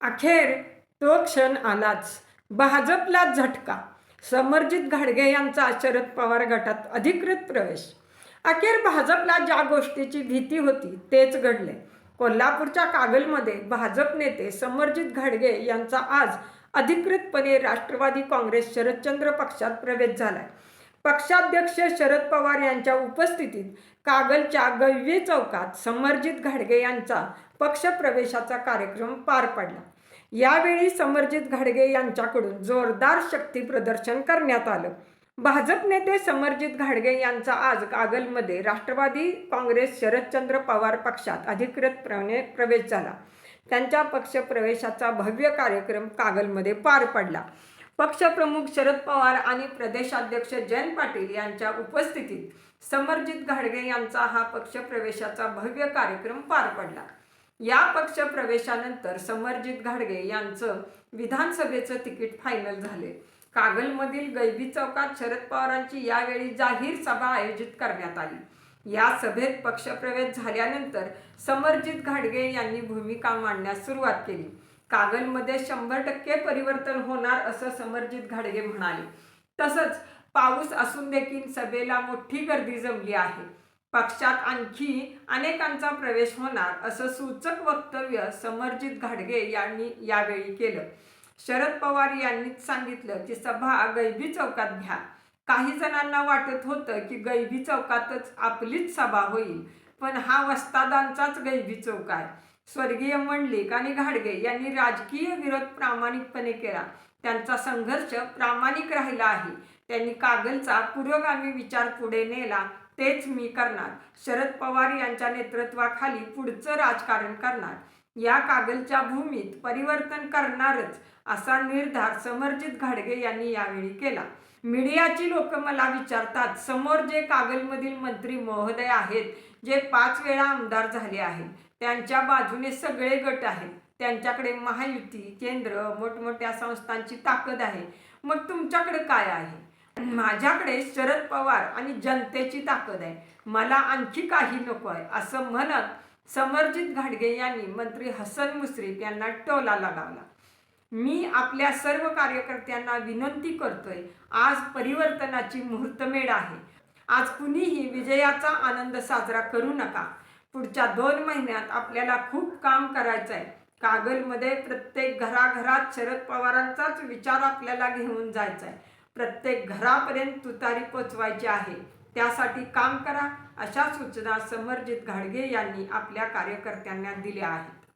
अखेर तो क्षण आलाच. भाजपला झटका. समरजित घाडगे यांचा शरद पवार गटात अधिकृत प्रवेश. अखेर भाजपला ज्या गोष्टीची भीती होती तेच घडले. कोल्हापूरच्या कागलमध्ये भाजप नेते समरजित घाडगे यांचा आज अधिकृतपणे राष्ट्रवादी काँग्रेस शरदचंद्र पक्षात प्रवेश झालाय. पक्षाध्यक्ष शरद पवार यांच्या उपस्थितीत कागलच्या गव्ये चौकात समरजित घाडगे यांचा पक्षप्रवेशाचा कार्यक्रम पार पडला. यावेळी समरजित घाडगे यांच्याकडून जोरदार शक्ती प्रदर्शन करण्यात आलं. भाजप नेते समरजित घाडगे यांचा आज कागलमध्ये राष्ट्रवादी काँग्रेस शरदचंद्र पवार पक्षात अधिकृतपणे प्रवेश झाला. त्यांच्या पक्षप्रवेशाचा भव्य कार्यक्रम कागलमध्ये पार पडला. पक्षप्रमुख शरद पवार आणि प्रदेशाध्यक्ष जयंत पाटील यांच्या उपस्थितीत समरजित घाडगे यांचा हा पक्षप्रवेशाचा भव्य कार्यक्रम पार पडला. या पक्षप्रवेशानंतर समरजित घाडगे यांचं विधानसभेचं तिकीट फायनल झाले. कागलमधील गैबी चौकात शरद पवारांची यावेळी जाहीर सभा आयोजित करण्यात आली. या सभेत पक्षप्रवेश झाल्यानंतर समरजित घाडगे यांनी भूमिका मांडण्यास सुरुवात केली. कागलमध्ये शंभर टक्के परिवर्तन होणार असं समरजित घाडगे म्हणाले. तसंच पाऊस असून देखील सभेला मोठी गर्दी जमली आहे. पक्षात आणखी अनेकांचा प्रवेश होणार असं सूचक वक्तव्य समरजित घाडगे यांनी यावेळी केलं. शरद पवार यांनीच सांगितलं की सभा गैबी चौकात घ्या. काही जणांना वाटत होतं की गैबी चौकातच आपलीच सभा होईल. पण हा वस्तादांचाच गैबी चौक आहे. स्वर्गीय मंडलिक आणि घाडगे यांनी राजकीय विरोध प्रामाणिकपणे केला. त्यांचा संघर्ष प्रामाणिक राहिला आहे. त्यांनी कागलचा पुरोगामी विचार पुढे नेला तेच मी करणार. शरद पवार यांच्या नेतृत्वाखाली पुढचं राजकारण करणार. या कागलच्या भूमीत परिवर्तन करणारच असा निर्धार समरजित घाडगे यांनी यावेळी केला. मीडियाची लोक मला विचारतात समोर जे कागलमधील मंत्री महोदय आहेत जे पाच वेळा आमदार झाले आहेत त्यांच्या बाजूने सगळे गट आहेत त्यांच्याकडे महायुती केंद्र मोठमोठ्या संस्थांची ताकद आहे मग तुमच्याकडे काय आहे? माझ्याकडे शरद पवार आणि जनतेची ताकद आहे मला आणखी काही नको आहे असं म्हणत समरजित घाडगे यांनी मंत्री हसन मुश्रीफ यांना टोला लगावला. मी आपल्या सर्व कार्यकर्त्यांना विनंती करतोय आज परिवर्तनाची मुहूर्तमेढ आहे. आज कुणीही विजयाचा आनंद साजरा करू नका. पुढच्या दोन महिन्यात आपल्याला खूप काम करायचं आहे कागलमध्ये प्रत्येक घराघरात शरद पवारांचाच विचार आपल्याला घेऊन जायचा आहे प्रत्येक घरापर्यंत तुतारी पोचवायची आहे. त्यासाठी काम करा अशा सूचना समरजित घाडगे यांनी आपल्या कार्यकर्त्यांना दिल्या आहेत.